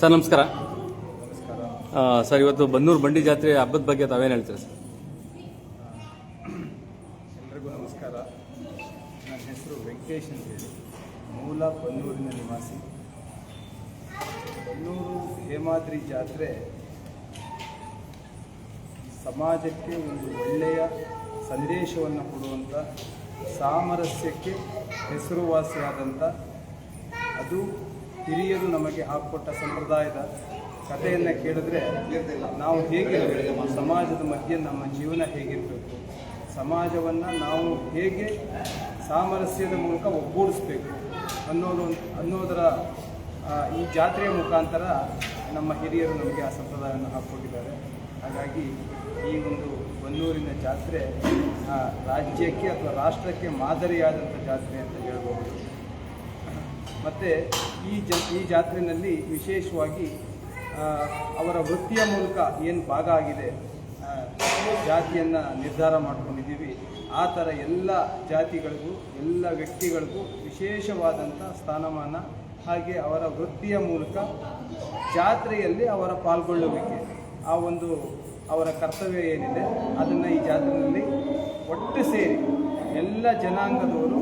Sir, ನಮಸ್ಕಾರ. Sir, ಇವತ್ತು ಬನ್ನೂರು ಬಂಡಿ ಜಾತ್ರೆ ಹಬ್ಬದ ಬಗ್ಗೆ ತಾವೇನು ಹೇಳ್ತೀರಾ ಸರ್? ಎಲ್ರಿಗೂ ನಮಸ್ಕಾರ. ನನ್ನ ಹೆಸರು ವೆಂಕಟೇಶ್ ಅಂತೇಳಿ ಮೂಲ ಬನ್ನೂರಿನ ನಿವಾಸಿ. ಬನ್ನೂರು ಹೇಮಾದ್ರಿ ಜಾತ್ರೆ ಸಮಾಜಕ್ಕೆ ಒಂದು ಒಳ್ಳೆಯ ಸಂದೇಶವನ್ನು ಕೊಡುವಂಥ ಸಾಮರಸ್ಯಕ್ಕೆ ಹೆಸರುವಾಸಿಯಾದಂಥ ಅದು ಹಿರಿಯರು ನಮಗೆ ಹಾಕಿಕೊಟ್ಟ ಸಂಪ್ರದಾಯದ ಕಥೆಯನ್ನು ಕೇಳಿದ್ರೆ ನಾವು ಹೇಗೆ ಸಮಾಜದ ಮಧ್ಯೆ ನಮ್ಮ ಜೀವನ ಹೇಗಿರಬೇಕು, ಸಮಾಜವನ್ನು ನಾವು ಹೇಗೆ ಸಾಮರಸ್ಯದ ಮೂಲಕ ಒಗ್ಗೂಡಿಸ್ಬೇಕು ಅನ್ನೋದು, ಅನ್ನೋದರ ಈ ಜಾತ್ರೆಯ ಮುಖಾಂತರ ನಮ್ಮ ಹಿರಿಯರು ನಮಗೆ ಆ ಸಂಪ್ರದಾಯವನ್ನು ಹಾಕ್ಕೊಟ್ಟಿದ್ದಾರೆ. ಹಾಗಾಗಿ ಈ ಒಂದು ಬನ್ನೂರಿನ ಜಾತ್ರೆ ರಾಜ್ಯಕ್ಕೆ ಅಥವಾ ರಾಷ್ಟ್ರಕ್ಕೆ ಮಾದರಿಯಾದಂಥ ಜಾತ್ರೆ ಅಂತ ಹೇಳ್ಬೋದು. ಮತ್ತು ಈ ಜ, ಈ ಜಾತ್ರೆಯಲ್ಲಿ ವಿಶೇಷವಾಗಿ ಅವರ ವೃತ್ತಿಯ ಮೂಲಕ ಏನು ಭಾಗ ಆಗಿದೆ ಜಾತಿಯನ್ನು ನಿರ್ಧಾರ ಮಾಡ್ಕೊಂಡಿದ್ದೀವಿ. ಆ ಥರ ಎಲ್ಲ ಜಾತಿಗಳಿಗೂ, ಎಲ್ಲ ವ್ಯಕ್ತಿಗಳಿಗೂ ವಿಶೇಷವಾದಂಥ ಸ್ಥಾನಮಾನ ಹಾಗೆ ಅವರ ವೃತ್ತಿಯ ಮೂಲಕ ಜಾತ್ರೆಯಲ್ಲಿ ಅವರ ಪಾಲ್ಗೊಳ್ಳುವಿಕೆ ಆ ಒಂದು ಅವರ ಕರ್ತವ್ಯ ಏನಿದೆ, ಅದನ್ನು ಈ ಜಾತ್ರೆಯಲ್ಲಿ ಒಟ್ಟು ಸೇರಿ ಎಲ್ಲ ಜನಾಂಗದವರು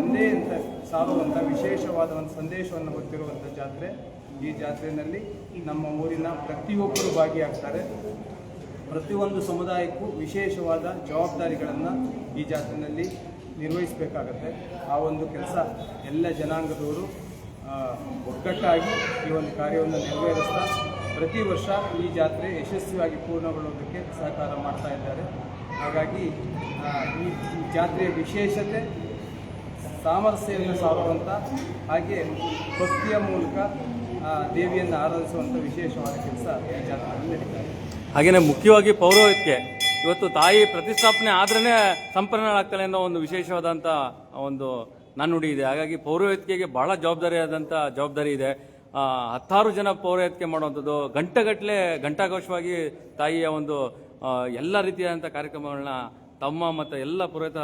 ಒಂದೇ ಅಂತ ಸಾರುವಂಥ ವಿಶೇಷವಾದ ಒಂದು ಸಂದೇಶವನ್ನು ಹೊತ್ತಿರುವಂಥ ಜಾತ್ರೆ. ಈ ಜಾತ್ರೆಯಲ್ಲಿ ನಮ್ಮ ಊರಿನ ಪ್ರತಿಯೊಬ್ಬರು ಭಾಗಿಯಾಗ್ತಾರೆ. ಪ್ರತಿಯೊಂದು ಸಮುದಾಯಕ್ಕೂ ವಿಶೇಷವಾದ ಜವಾಬ್ದಾರಿಗಳನ್ನು ಈ ಜಾತ್ರೆಯಲ್ಲಿ ನಿರ್ವಹಿಸಬೇಕಾಗತ್ತೆ. ಆ ಒಂದು ಕೆಲಸ ಎಲ್ಲ ಜನಾಂಗದವರು ಒಗ್ಗಟ್ಟಾಗಿ ಈ ಒಂದು ಕಾರ್ಯವನ್ನು ನೆರವೇರಿಸ್ತಾ ಪ್ರತಿ ವರ್ಷ ಈ ಜಾತ್ರೆ ಯಶಸ್ವಿಯಾಗಿ ಪೂರ್ಣಗೊಳ್ಳೋದಕ್ಕೆ ಸಹಕಾರ ಮಾಡ್ತಾ ಇದ್ದಾರೆ. ಹಾಗಾಗಿ ಈ ಈ ಜಾತ್ರೆಯ ವಿಶೇಷತೆ ಸಾಮರಸ್ಯವನ್ನು ಸಾರುವಂಥ ಹಾಗೆ ಭಕ್ತಿಯ ಮೂಲಕ ದೇವಿಯನ್ನು ಆರಾಧಿಸುವಂಥ ವಿಶೇಷವಾದ ಕೆಲಸ ಈ ಜಾತ್ರೆಯಲ್ಲಿ ನಡೀತಾರೆ ಹಾಗೆಯೇ ಮುಖ್ಯವಾಗಿ ಪೌರೋಹಿತ್ಯ. ಇವತ್ತು ತಾಯಿ ಪ್ರತಿಷ್ಠಾಪನೆ ಆದ್ರೇ ಸಂಪನ್ನಳಾಗ್ತಾಳೆ ಅನ್ನೋ ಒಂದು ವಿಶೇಷವಾದಂಥ ಒಂದು ನನ್ನುಡಿ ಇದೆ. ಹಾಗಾಗಿ ಪೌರೋಹಿತ್ಯೆಗೆ ಬಹಳ ಜವಾಬ್ದಾರಿಯಾದಂಥ ಜವಾಬ್ದಾರಿ ಇದೆ. ಹತ್ತಾರು ಜನ ಪೌರೋಹಿತ್ಯೆ ಮಾಡುವಂಥದ್ದು ಗಂಟೆಗಟ್ಟಲೆ ಘಂಟಾಘೋಷವಾಗಿ ತಾಯಿಯ ಒಂದು ಎಲ್ಲ ರೀತಿಯಾದಂಥ ಕಾರ್ಯಕ್ರಮಗಳನ್ನ ತಮ್ಮ ಮತ್ತು ಎಲ್ಲ ಪುರೋಹಿತ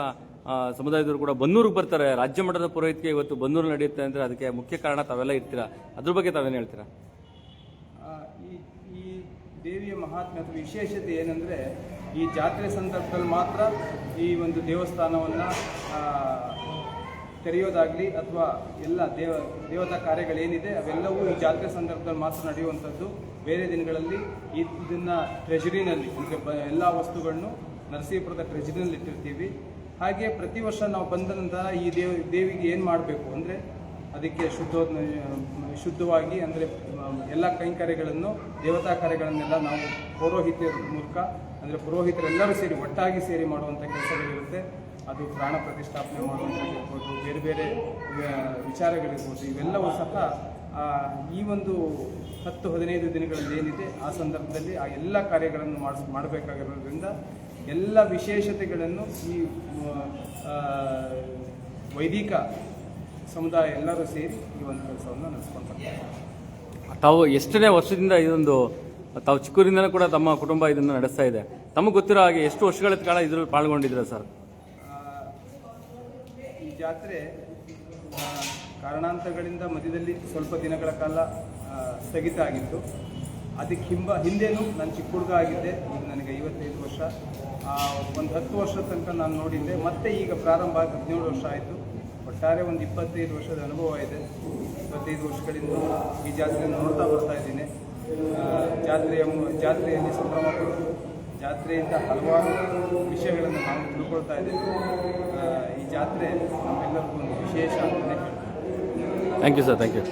ಸಮುದಾಯದವರು ಕೂಡ ಬನ್ನೂರಿಗೆ ಬರ್ತಾರೆ. ರಾಜ್ಯ ಮಟ್ಟದ ಪುರೋಹಿತಿಗೆ ಇವತ್ತು ಬನ್ನೂರು ನಡೆಯುತ್ತೆ ಅಂದರೆ ಅದಕ್ಕೆ ಮುಖ್ಯ ಕಾರಣ ತಾವೆಲ್ಲ ಇರ್ತೀರಾ? ಅದ್ರ ಬಗ್ಗೆ ತಾವೇನು ಹೇಳ್ತೀರಾ? ಈ ಈ ದೇವಿಯ ಮಹಾತ್ಮೆ ಅಥವಾ ವಿಶೇಷತೆ ಏನಂದರೆ ಈ ಜಾತ್ರೆ ಸಂದರ್ಭದಲ್ಲಿ ಮಾತ್ರ ಈ ಒಂದು ದೇವಸ್ಥಾನವನ್ನು ತೆರೆಯೋದಾಗಲಿ ಅಥವಾ ಎಲ್ಲ ದೇವ, ದೇವತಾ ಕಾರ್ಯಗಳೇನಿದೆ ಅವೆಲ್ಲವೂ ಈ ಜಾತ್ರೆ ಸಂದರ್ಭದಲ್ಲಿ ಮಾತ್ರ ನಡೆಯುವಂಥದ್ದು. ಬೇರೆ ದಿನಗಳಲ್ಲಿ ಈ ಇದನ್ನು ಟ್ರೆಜರಿನಲ್ಲಿ ಎಲ್ಲ ವಸ್ತುಗಳನ್ನು ನರಸೀಪುರದ ಟ್ರೆಜರಿನಲ್ಲಿ ಇಟ್ಟಿರ್ತೀವಿ. ಹಾಗೆ ಪ್ರತಿ ವರ್ಷ ನಾವು ಬಂದ ನಂತರ ಈ ದೇವ, ದೇವಿಗೆ ಏನು ಮಾಡಬೇಕು ಅಂದರೆ ಅದಕ್ಕೆ ಶುದ್ಧ ಶುದ್ಧವಾಗಿ ಅಂದರೆ ಎಲ್ಲ ಕೈಂಕರ್ಯಗಳನ್ನು, ದೇವತಾ ಕಾರ್ಯಗಳನ್ನೆಲ್ಲ ನಾವು ಪುರೋಹಿತ ಮೂಲಕ ಅಂದರೆ ಪುರೋಹಿತರೆಲ್ಲರೂ ಸೇರಿ ಒಟ್ಟಾಗಿ ಸೇರಿ ಮಾಡುವಂಥ ಕೆಲಸಗಳಿರುತ್ತೆ. ಅದು ಪ್ರಾಣ ಪ್ರತಿಷ್ಠಾಪನೆ ಮಾಡುವಂಥದ್ದಿರ್ಬೋದು, ಬೇರೆ ಬೇರೆ ವಿಚಾರಗಳಿರ್ಬೋದು, ಇವೆಲ್ಲವೂ ಸಹ ಈ ಒಂದು ಹತ್ತು, ಹದಿನೈದು ದಿನಗಳಲ್ಲಿ ಏನಿದೆ ಆ ಸಂದರ್ಭದಲ್ಲಿ ಆ ಎಲ್ಲ ಕಾರ್ಯಗಳನ್ನು ಮಾಡಿಸ್ ಮಾಡಬೇಕಾಗಿರೋದ್ರಿಂದ ಎಲ್ಲ ವಿಶೇಷತೆಗಳನ್ನು ಈ ವೈದಿಕ ಸಮುದಾಯ ಎಲ್ಲರೂ ಸೇರಿ ಈ ಒಂದು ಕೆಲಸವನ್ನು ನಡೆಸ್ಕೊಂತಾರೆ ತಾವು ಎಷ್ಟನೇ ವರ್ಷದಿಂದ ಇದೊಂದು ತಾವು ಚಿಕ್ಕೂರಿಂದಲೂ ಕೂಡ ತಮ್ಮ ಕುಟುಂಬ ಇದನ್ನು ನಡೆಸ್ತಾ ಇದೆ. ತಮಗೆ ಗೊತ್ತಿರೋ ಹಾಗೆ ಎಷ್ಟು ವರ್ಷಗಳ ಕಾಲ ಇದ್ರಲ್ಲಿ ಪಾಲ್ಗೊಂಡಿದ್ದೀರಾ ಸರ್? ಈ ಜಾತ್ರೆ ಕಾರಣಾಂತರಗಳಿಂದ ಮಧ್ಯದಲ್ಲಿ ಸ್ವಲ್ಪ ದಿನಗಳ ಕಾಲ ಸ್ಥಗಿತ ಆಗಿತ್ತು. ಅದಕ್ಕೆ ಹಿಂಬ ಹಿಂದೆನೂ ನಾನು ಚಿಕ್ಕ ಹುಡುಗ ಆಗಿದ್ದೆ. ಈಗ ನನಗೆ ಐವತ್ತೈದು ವರ್ಷ. ಒಂದು ಹತ್ತು ವರ್ಷದ ತನಕ ನಾನು ನೋಡಿದ್ದೆ. ಮತ್ತೆ ಈಗ ಪ್ರಾರಂಭ ಆಗಿ ಹದಿನೇಳು ವರ್ಷ ಆಯಿತು. ಒಟ್ಟಾರೆ ಒಂದು ಇಪ್ಪತ್ತೈದು ವರ್ಷದ ಅನುಭವ ಇದೆ. ಇಪ್ಪತ್ತೈದು ವರ್ಷಗಳಿಂದ ಈ ಜಾತ್ರೆಯನ್ನು ನೋಡ್ತಾ ಬರ್ತಾ ಇದ್ದೀನಿ. ಜಾತ್ರೆಯ ಜಾತ್ರೆಯಲ್ಲಿ ಸಂಭ್ರಮ ಜಾತ್ರೆಯಿಂದ ಹಲವಾರು ವಿಷಯಗಳನ್ನು ನಾನು ತಿಳ್ಕೊಳ್ತಾ ಇದ್ದೇವೆ ಈ ಜಾತ್ರೆ ನಮ್ಮೆಲ್ಲರಿಗೂ ಒಂದು ವಿಶೇಷ ಅಂತಲೇ thank you sir thank you